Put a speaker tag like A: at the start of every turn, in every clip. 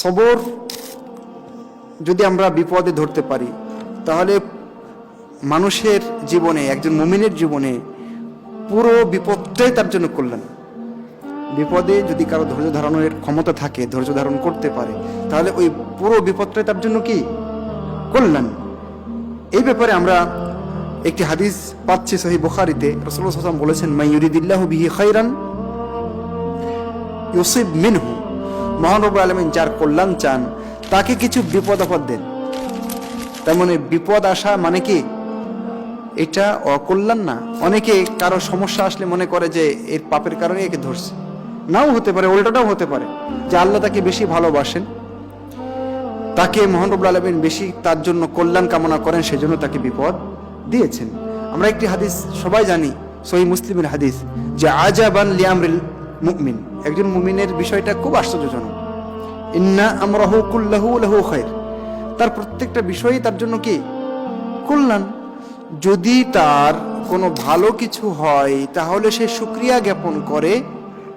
A: সবর যদি আমরা বিপদে ধরতে পারি, তাহলে মানুষের জীবনে, একজন মুমিনের জীবনে পুরো বিপদটাই তার জন্য কল্যাণ। বিপদে যদি কারও ধৈর্য ধারণের ক্ষমতা থাকে, ধৈর্য ধারণ করতে পারে, তাহলে ওই পুরো বিপদটাই তার জন্য কি? কল্যাণ। এই ব্যাপারে আমরা একটি হাদিস পাচ্ছি সহি বুখারিতে। সাল্লাম বলেছেন মাইয়ুরিদিল্লাহ বিহি খাইরান ইউসিব মিনহু। মহানবী আলমিন যার কল্যাণ চান, তাকে কিছু বিপদ আপদ দেন। তার মানে বিপদ আসা মানে কি? এটা অকল্যাণ না। অনেকে কারও সমস্যা আসলে মনে করে যে এর পাপের কারণে একে ধরছে। নাও হতে পারে, উল্টাটাও হতে পারে যে আল্লাহ তাকে বেশি ভালোবাসেন। তাকে মোহানরবুল আলমিন বেশি তার জন্য কল্যাণ কামনা করেন, সেজন্য তাকে বিপদ দিয়েছেন। আমরা একটি হাদিস সবাই জানি সহি মুসলিমের হাদিস যে আজাবান লিয়ামরিল মুমিন। একজন মুমিনের বিষয়টা খুব আশ্চর্যজনক। ইন্না আমরাহু কুল্লাহু লাহু খায়র তার প্রত্যেকটা বিষয়ই তার জন্য কি? কল্যাণ যদি তার কোনো ভালো কিছু হয়, তাহলে সে সুক্রিয়া জ্ঞাপন করে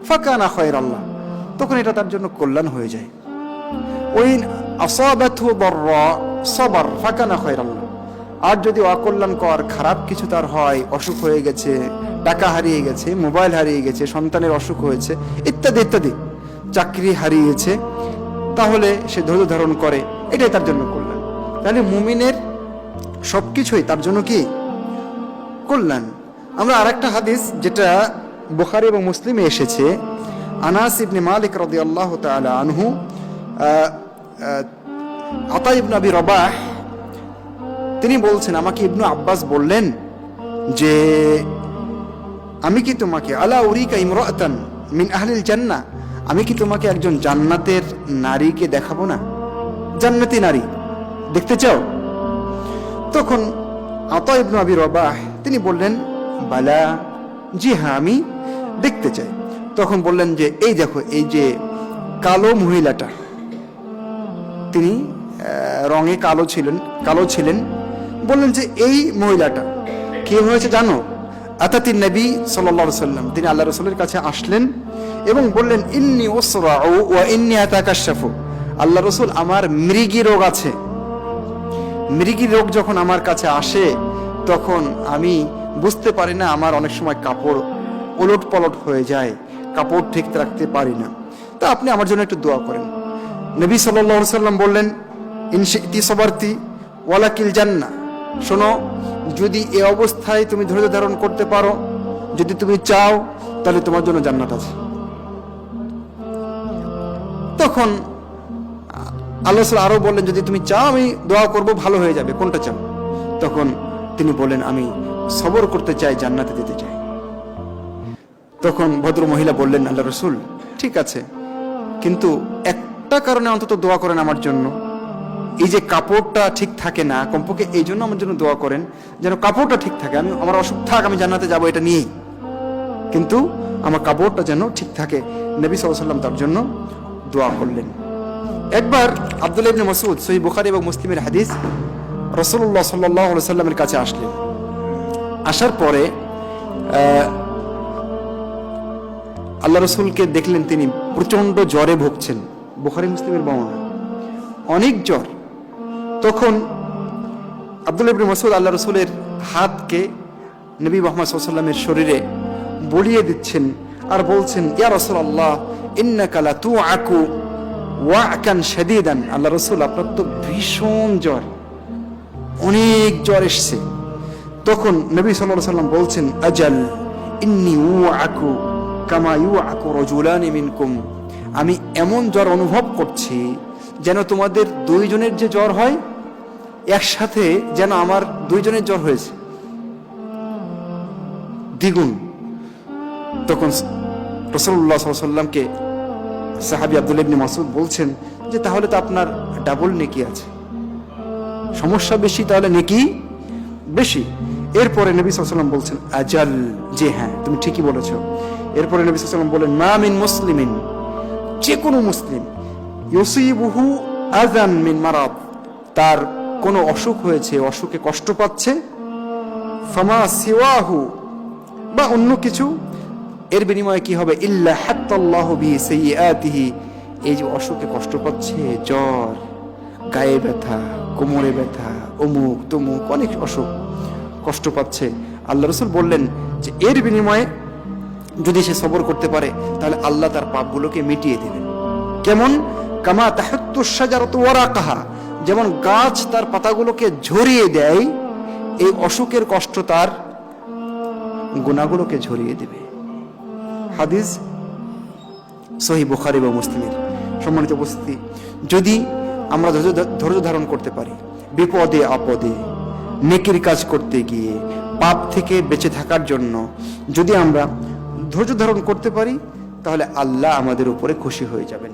A: ফাঁকা না হয় আল্লাহ তখন এটা তার জন্য কল্যাণ হয়ে যায়। ওই আসাবাথু দর্রা সবার ফাঁকা না হয় আল্লাহ আর যদি অকল্যাণকর, খারাপ কিছু তার হয়, অসুখ হয়ে গেছে টাকা হারিয়ে গেছে মোবাইল হারিয়ে গেছে সন্তানের অসুখ হয়েছে ইত্যাদি ইত্যাদি। চাকরি হারিয়েছে তাহলে সে ধৈর্য ধারণ করে এটাই তার জন্য কল্যাণ। তাহলে মুমিনের সব কিছুই তার জন্য কি? কল্যাণ। আমরা আরেকটা হাদিস যেটা বুখারি এবং মুসলিমে এসেছে আনাস ইবনে মালিক রাদিয়াল্লাহু তাআলা আনহু আহ, আহ, আতা ইবন আবি রবাহ তিনি বলছেন আমাকে ইবনু আব্বাস বললেন যে আমি কি তোমাকে, আলা উরিকা ইমরাতান মিন আহলিল জান্নাহ? আমি কি তোমাকে একজন জান্নাতের নারীকে দেখাবো না? জান্নাতি নারী, দেখতে চাও? তখন আতা ইবনু আবি রবাহ, তিনি বললেন, বালা, জি হ্যাঁ আমি দেখতে চাই। তখন বললেন যে, এই দেখো, এই যে কালো মহিলাটা, তিনি রঙে কালো ছিলেন কালো ছিলেন। বললেন যে, এই মহিলাটা কে হয়েছে জানো? আতাতিন নবী আলাইহি সাল্লাম তিনি আল্লাহ রসুলের কাছে আসলেন এবং বললেন, ইন্নি ওসরাউ ওয়া ইন্নি আতাকাশাফু আল্লাহ রসুল আমার মৃগী রোগ আছে। মৃগী রোগ যখন আমার কাছে আসে, তখন আমি বুঝতে পারি না, আমার অনেক সময় কাপড় ওলট পলট হয়ে যায়, কাপড় ঠিক রাখতে পারি না। তা আপনি আমার জন্য একটু দোয়া করেন। নবী সাল্লাল্লাহু সাল্লাম বললেন, ইনশিতি সবার্তি ওয়ালাকিল জান্না শোনো, যদি এ অবস্থায় তুমি ধৈর্য ধারণ করতে পারো, যদি তুমি চাও, তাহলে তোমার জন্য জান্নাত আছে। তখন, আল্লাহ সাল্লাহ আরও বললেন, যদি তুমি চাও, আমি দোয়া করব, ভালো হয়ে যাবে। কোনটা চাও? তখন তিনি বললেন, আমি সবর করতে চাই, জান্নাতে দিতে চাই। তখন ভদ্র মহিলা বললেন, আল্লাহ রসুল, ঠিক আছে, কিন্তু একটা কারণে অন্তত দোয়া করেন আমার জন্য। এই যে কাপড়টা ঠিক থাকে না, কমপক্ষে এই জন্য আমার জন্য দোয়া করেন যেন কাপড়টা ঠিক থাকে। আমি, আমার অসুখ থাক, আমি জান্নাতে যাব এটা নিয়েই। কিন্তু আমার কাপড়টা যেন ঠিক থাকে, নবী সাল্লাম তার জন্য দোয়া করলেন। একবার আব্দুল ইবনে মাসুদ সহি বুখারী এবং মুসলিমের হাদিস রসুল্লাহ সাল্লাহ সাল্লামের কাছে আসলেন। আসার পরে আল্লাহ রসুলকে দেখলেন তিনি প্রচণ্ড জ্বরে ভুগছেন। বুখারি মুসলিমের বর্ণনা। অনেক জ্বর। তখন আব্দুল ইবনে মাসুদ আল্লাহ রসুলের হাতকে নবী মোহাম্মদ সাল্লামের শরীরে বলিয়ে দিচ্ছেন আর বলছেন, ইয়া রসুল আল্লাহ ইন্নাকালা তু আকু ওয়াকান শাদীদান। আল্লাহ রসুল, আপনার তো ভীষণ জ্বর, অনেক জ্বর এসছে। তখন নবী সাল্লাল্লাহু সাল্লাম বলছেন, আজাল ইন্নি উ আকু কামা ইউ আকু রজুলানি মিনকুম। আমি এমন জ্বর অনুভব করছি যেন তোমাদের দুইজনের যে জ্বর হয়, একসাথে যেন আমার দুইজনের জ্বর হয়েছে। দ্বিগুণ। তখন রসল্লাহ সাল্লামকে সাহাবি আব্দুল ইবনে মাসুদ বলছেন যে, তাহলে তো আপনার ডাবল নেকি আছে। সমস্যা বেশি, তাহলে নেকি বেশি। এরপরে নবী সাল্লাম বলছেন, আজাল। যে হ্যাঁ তুমি ঠিকই বলেছ। এরপরে নবী সাল্লাম বলেন, মা মিন মুসলিমিন। যে কোনো মুসলিম। ইউসিবুহু আজান মিন মারাদ। তার কোনো অসুখ হয়েছে, অসুখে কষ্ট পাচ্ছে। ফামা সিওয়াহু বা অন্য কিছু। এর বিনিময়ে কি হবে? ইল্লা হাত্তাল্লাহু বি সাইয়্যাতিহি। এই যে অসুখে কষ্ট পাচ্ছে, জ্বর, গায়ে ব্যথা, কোমরে ব্যথা, অমুক তমুক, অনেক অসুখ কষ্ট পাচ্ছে। আল্লাহ রসুল বললেন যে, এর বিনিময়ে যদি সে সবর করতে পারে, তাহলে আল্লাহ তার পাপগুলোকে মিটিয়ে দেবেন। কেমন কামা তাহাত্তুসাজারত ওয়ারাকাহা, যেমন গাছ তার পাতাগুলোকে ঝরিয়ে দেয়, এই অসুখের কষ্ট তার গুণাগুলোকে ঝরিয়ে দেবে। হাদিস সহি বুখারি বা মুসলিমের সম্মানিত উপস্থিতি। যদি আমরা ধৈর্য ধারণ করতে পারি, বিপদে আপদে, নেকির কাজ করতে গিয়ে, পাপ থেকে বেঁচে থাকার জন্য যদি আমরা ধৈর্য ধারণ করতে পারি, তাহলে আল্লাহ আমাদের উপরে খুশি হয়ে যাবেন।